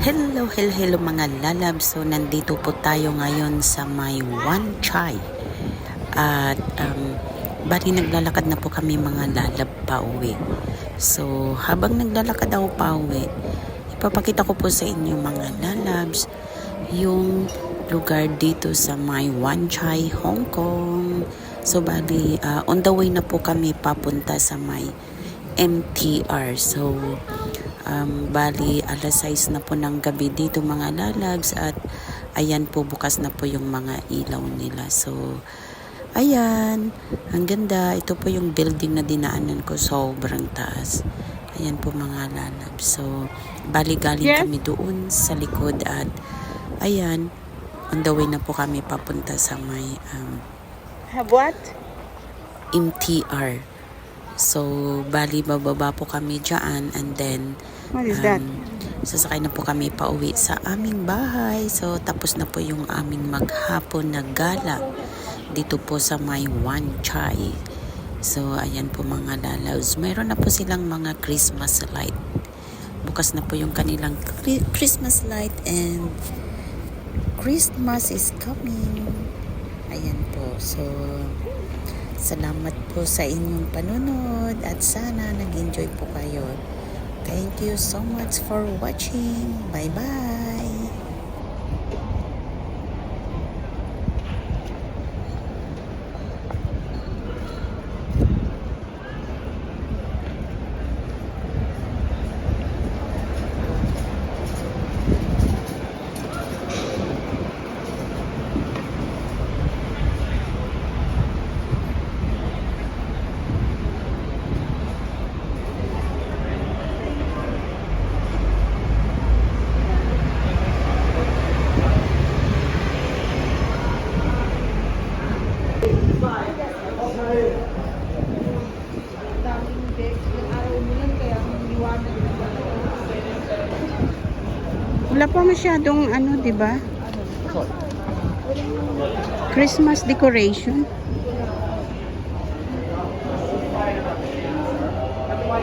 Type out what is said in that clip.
Hello, hello, hello mga lalab. So, nandito po tayo ngayon sa may One Chai. At, um, bali naglalakad na po kami mga lalab pa uwi. So, habang naglalakad ako pa uwi, ipapakita ko po sa inyo mga lalabs yung lugar dito sa may One Chai, Hong Kong. So, bali, ah, on the way na po kami papunta sa may MTR. So, um, bali alas 6 na po ng gabi dito mga lalags at ayan po bukas na po yung mga ilaw nila. So, ayan, ang ganda. Ito po yung building na dinaanan ko. Sobrang taas. Ayan po mga lalabs. So, bali galing Yes. kami doon sa likod at ayan, on the way na po kami papunta sa may um, Have what? MTR. So, bali bababa po kami dyan and then What is that? um, sasakay na po kami pa uwi sa aming bahay. So, tapos na po yung aming maghapon na gala dito po sa may One Chai. So, ayan po mga lalaws. Mayroon na po silang mga Christmas light. Bukas na po yung kanilang Chri- Christmas light and Christmas is coming. Ayan po. So, salamat po sa inyong panunod at sana nag-enjoy po kayo. Thank you so much for watching. Bye-bye! Wala pa masyadong ano, 'di ba? Christmas decoration. That's why